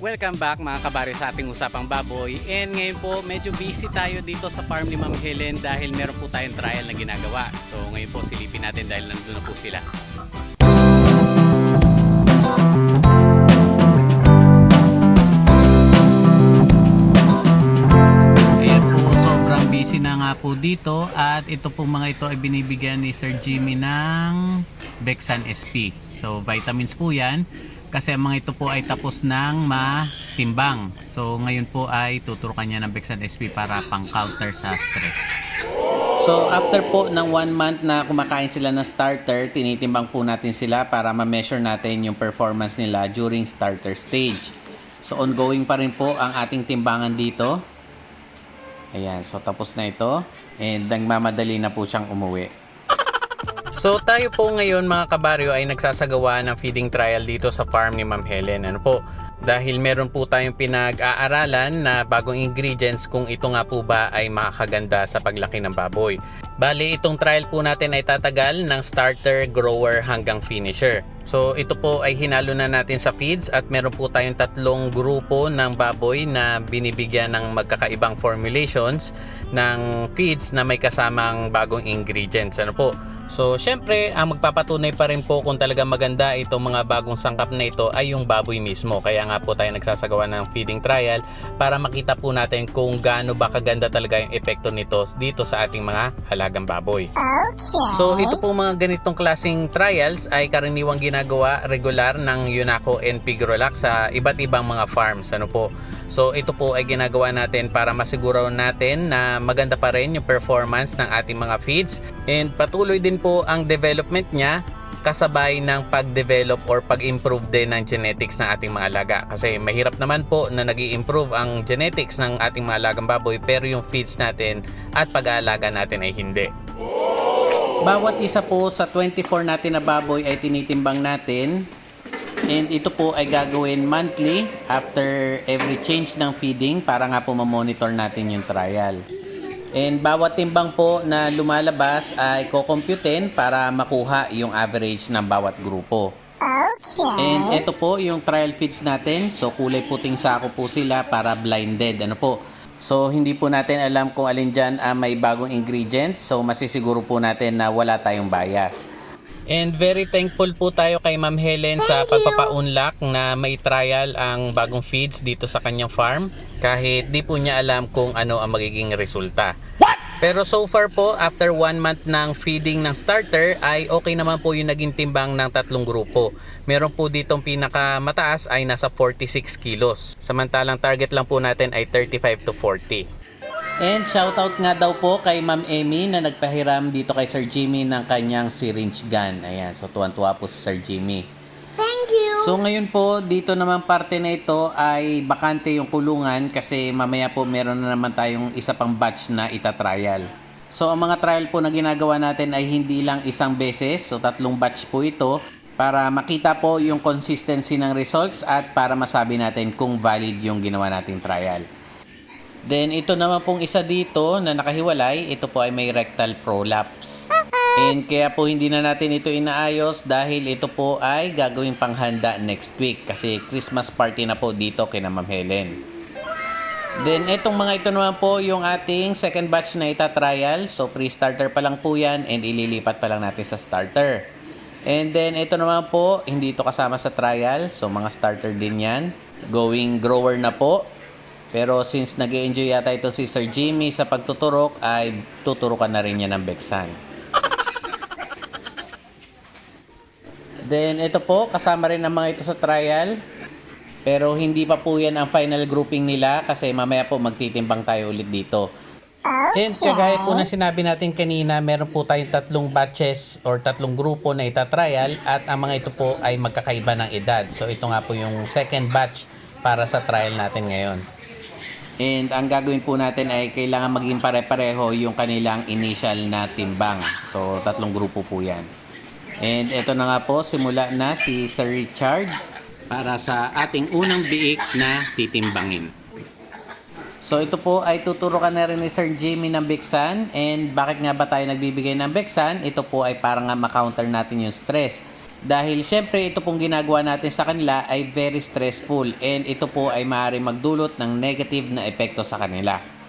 Welcome back mga kabaryo sa ating usapang baboy. And ngayon po medyo busy tayo dito sa farm ni Ma'am Helen dahil meron po tayong trial na ginagawa. So ngayon po silipin natin dahil nandun na po sila. Ayan po, sobrang busy na nga po dito. At ito po mga ito ay binibigyan ni Sir Jimmy ng Bexan SP. So vitamins po yan kasi ang mga ito po ay tapos ng matimbang. So ngayon po ay tuturukan niya ng Bexan SP para pang counter sa stress. So after po ng one month na kumakain sila ng starter, tinitimbang po natin sila para ma-measure natin yung performance nila during starter stage. So ongoing pa rin po ang ating timbangan dito. Ayan, so tapos na ito. And nagmamadali na po siyang umuwi. So tayo po ngayon mga kabaryo ay nagsasagawa ng feeding trial dito sa farm ni Ma'am Helen. Ano po? Dahil meron po tayong pinag-aaralan na bagong ingredients kung ito nga po ba ay makakaganda sa paglaki ng baboy. Bali, itong trial po natin ay tatagal ng starter, grower hanggang finisher. So ito po ay hinalo na natin sa feeds at meron po tayong tatlong grupo ng baboy na binibigyan ng magkakaibang formulations ng feeds na may kasamang bagong ingredients. Ano po? So, syempre, ang magpapatunay pa rin po kung talaga maganda itong mga bagong sangkap na ito ay yung baboy mismo. Kaya nga po tayo nagsasagawa ng feeding trial para makita po natin kung gaano ba kaganda talaga yung epekto nito dito sa ating mga halagang baboy. So, ito po mga ganitong klaseng trials ay karaniwang ginagawa regular ng Yunaco and Pigrolac sa iba't ibang mga farms. Ano po? So, ito po ay ginagawa natin para masiguro natin na maganda pa rin yung performance ng ating mga feeds and patuloy din po ang development niya kasabay ng pag-develop or pag-improve din ng genetics ng ating mga alaga. Kasi mahirap naman po na nag improve ang genetics ng ating mga alagang baboy pero yung feeds natin at pag-aalaga natin ay hindi. Bawat isa po sa 24 natin na baboy ay tinitimbang natin And ito po ay gagawin monthly after every change ng feeding para nga po ma-monitor natin yung trial. And bawat timbang po na lumalabas ay kukomputin para makuha yung average ng bawat grupo. And ito po yung trial feeds natin. So kulay puting sako po sila para blinded. Ano po? So hindi po natin alam kung alin dyan ang may bagong ingredients. So masisiguro po natin na wala tayong bias. And very thankful po tayo kay Ma'am Helen sa pagpapaunlak na may trial ang bagong feeds dito sa kanyang farm kahit di po niya alam kung ano ang magiging resulta. Pero so far po, after one month ng feeding ng starter, ay okay naman po yung naging timbang ng tatlong grupo. Meron po ditong pinakamataas ay nasa 46 kilos. Samantalang target lang po natin ay 35 to 40. And shoutout nga daw po kay Ma'am Amy na nagpahiram dito kay Sir Jimmy ng kanyang syringe gun. Ayan, so tuwan-tuwa po si Sir Jimmy. Thank you. So ngayon po, dito naman parte na ito ay bakante yung kulungan kasi mamaya po meron na naman tayong isa pang batch na itatrial. So ang mga trial po na ginagawa natin ay hindi lang isang beses, so tatlong batch po ito para makita po yung consistency ng results at para masabi natin kung valid yung ginawa nating trial. Then ito naman pong isa dito na nakahiwalay, ito po ay may rectal prolapse. And kaya po hindi na natin ito inaayos dahil ito po ay gagawing panghanda next week kasi Christmas party na po dito kina Ma'am Helen. Then itong mga ito naman po yung ating second batch na ita-trial. So pre-starter pa lang po yan and ililipat pa lang natin sa starter. And then ito naman po, hindi ito kasama sa trial. So mga starter din yan. Going grower na po. Pero since nag enjoy yata ito si Sir Jimmy sa pagtuturok, ay tuturukan na rin niya ng Bexan. Then ito po, kasama rin ang mga ito sa trial. Pero hindi pa po yan ang final grouping nila kasi mamaya po magtitimbang tayo ulit dito. And kagaya po na sinabi natin kanina, meron po tayong tatlong batches or tatlong grupo na itatrial at ang mga ito po ay magkakaiba ng edad. So ito nga po yung second batch para sa trial natin ngayon. And ang gagawin po natin ay kailangan maging pare-pareho yung kanilang initial na timbang. So tatlong grupo po yan. And ito na nga po, simula na si Sir Richard para sa ating unang biik na titimbangin. So ito po ay tuturukan na rin ni Sir Jimmy ng Bexan. And bakit nga ba tayo nagbibigay ng Bexan? Ito po ay para nga ma-counter natin yung stress. Dahil syempre ito pong ginagawa natin sa kanila ay very stressful and ito po ay maaaring magdulot ng negative na epekto sa kanila.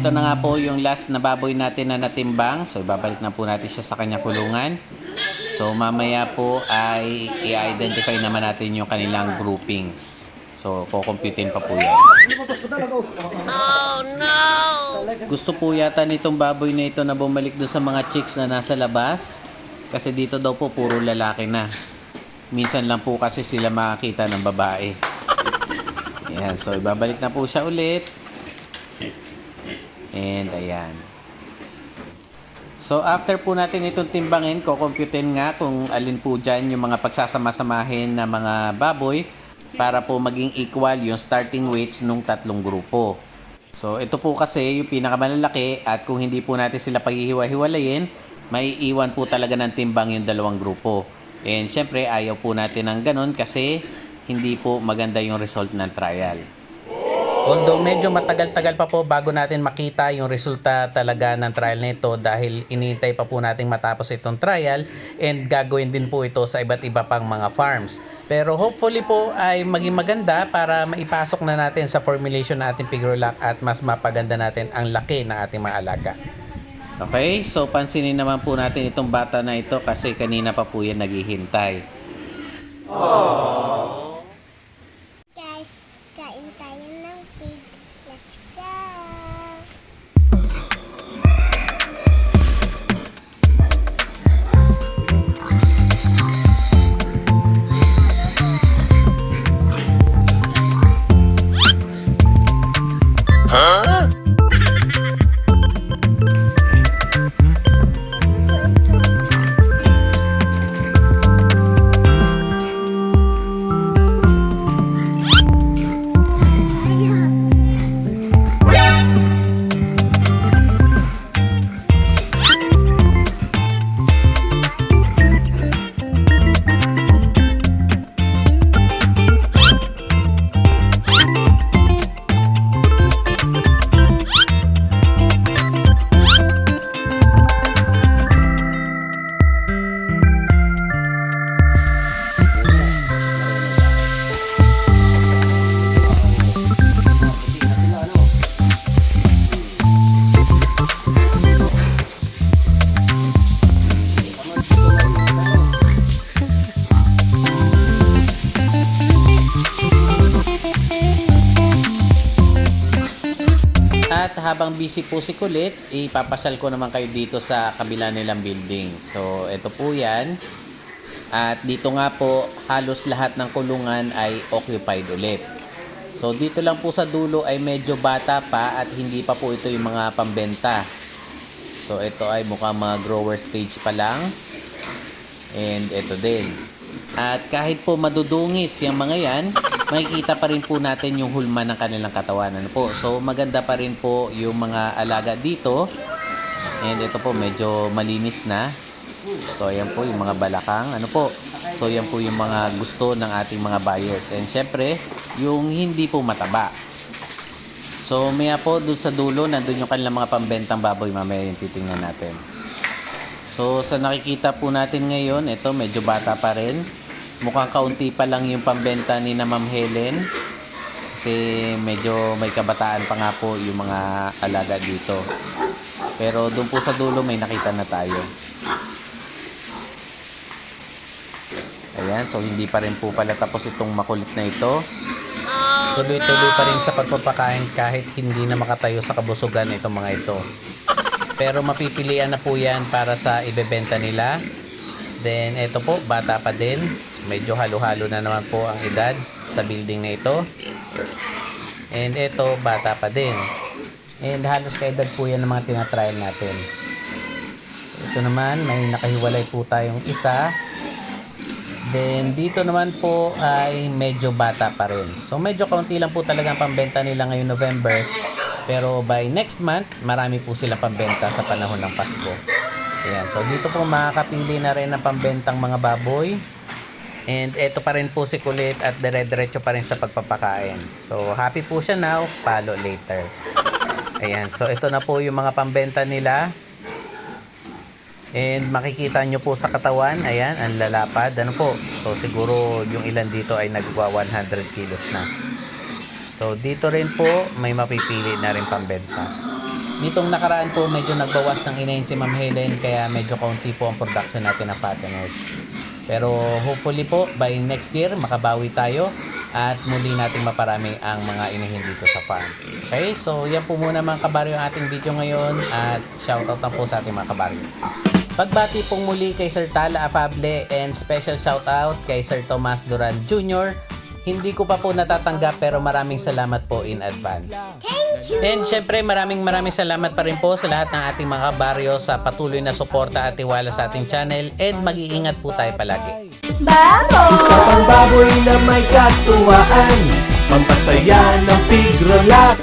Ito na nga po yung last na baboy natin na natimbang. So ibabalik na po natin siya sa kanya kulungan. So mamaya po ay i-identify naman natin yung kanilang groupings. So kukumputin pa po yan. Gusto po yata nitong baboy na ito na bumalik doon sa mga chicks na nasa labas. Kasi dito daw po puro lalaki na. Minsan lang po kasi sila makakita ng babae. Ayan, so ibabalik na po siya ulit. And ayan. So after po natin itong timbangin, kukumputin nga kung alin po dyan yung mga pagsasama-samahin na mga baboy para po maging equal yung starting weights nung tatlong grupo. So ito po kasi yung pinakamalalaki at kung hindi po natin sila paghihiwa-hiwalayin, may iwan po talaga ng timbang yung dalawang grupo. And syempre ayaw po natin ng ganun kasi hindi po maganda yung result ng trial. Although medyo matagal-tagal pa po bago natin makita yung resulta talaga ng trial nito dahil iniintay pa po nating matapos itong trial and gagawin din po ito sa iba't iba pang mga farms. Pero hopefully po ay maging maganda para maipasok na natin sa formulation ng ating Pigurolac at mas mapaganda natin ang laki ng ating mga alaga. Okay, so pansinin naman po natin itong bata na ito kasi kanina pa po yan naghihintay. Guys, habang busy po si Kulit, ipapasal ko naman kayo dito sa kabila nilang building. So, ito po yan. At dito nga po, halos lahat ng kulungan ay occupied ulit. So, dito lang po sa dulo ay medyo bata pa at hindi pa po ito yung mga pambenta. So, ito ay mukhang mga grower stage pa lang. And ito din. At kahit po madudungis yung mga yan, makikita pa rin po natin yung hulma ng kanilang katawan. Ano po? So maganda pa rin po yung mga alaga dito. And ito po medyo malinis na. So ayan po yung mga balakang. Ano po? So yan po yung mga gusto ng ating mga buyers. And syempre, yung hindi po mataba. So maya po doon sa dulo, nandun yung kanilang mga pambentang baboy. Mamaya yung titingnan natin. So sa nakikita po natin ngayon, ito medyo bata pa rin. Mukhang kaunti pa lang yung pambenta ni na Ma'am Helen. Kasi medyo may kabataan pa nga po yung mga alaga dito. Pero doon po sa dulo may nakita na tayo. Ayan, so hindi pa rin po pala tapos itong makulit na ito. Tuloy-tuloy pa rin sa pagpapakain kahit hindi na makatayo sa kabusugan itong mga ito. Pero mapipilian na po yan para sa ibebenta nila. Then ito po, bata pa din. Medyo halo-halo na naman po ang edad sa building na ito. And ito, bata pa din. And halos kaedad po yan ng mga tinatrial natin. Ito naman, may nakahiwalay po tayong isa. Then dito naman po ay medyo bata pa rin. So medyo kaunti lang po talaga ang pambenta nila ngayong November. Pero by next month, marami po sila pambenta sa panahon ng Pasko. Ayan, so dito po makakapili na rin ng pambentang mga baboy. And eto pa rin po si Kulit at dire-diretso pa rin sa pagpapakain. So happy po siya now, palo later. Ayan, so ito na po yung mga pambenta nila. And makikita nyo po sa katawan, ayan, ang lalapad. Ano po? So siguro yung ilan dito ay nagwa 100 kilos na. So dito rin po may mapipili na rin pambenta. Nitong nakaraan po medyo nagbawas ng inahin si Ma'am Helen kaya medyo kaunti po ang production natin ng fatteners. Pero hopefully po by next year makabawi tayo at muli nating maparami ang mga inahin dito sa farm. Okay, so yan po muna mga kabaryo ang ating video ngayon at shoutout na po sa ating mga kabaryo. Pagbati pong muli kay Sir Tala Afable and special shoutout kay Sir Tomas Duran Jr. Hindi ko pa po natatanggap pero maraming salamat po in advance. Thank you! And syempre maraming maraming salamat pa rin po sa lahat ng ating mga baryo sa patuloy na suporta at tiwala sa ating channel and mag-iingat po tayo palagi. Isa pang baboy na may katuwaan Pampasaya ng pigrolak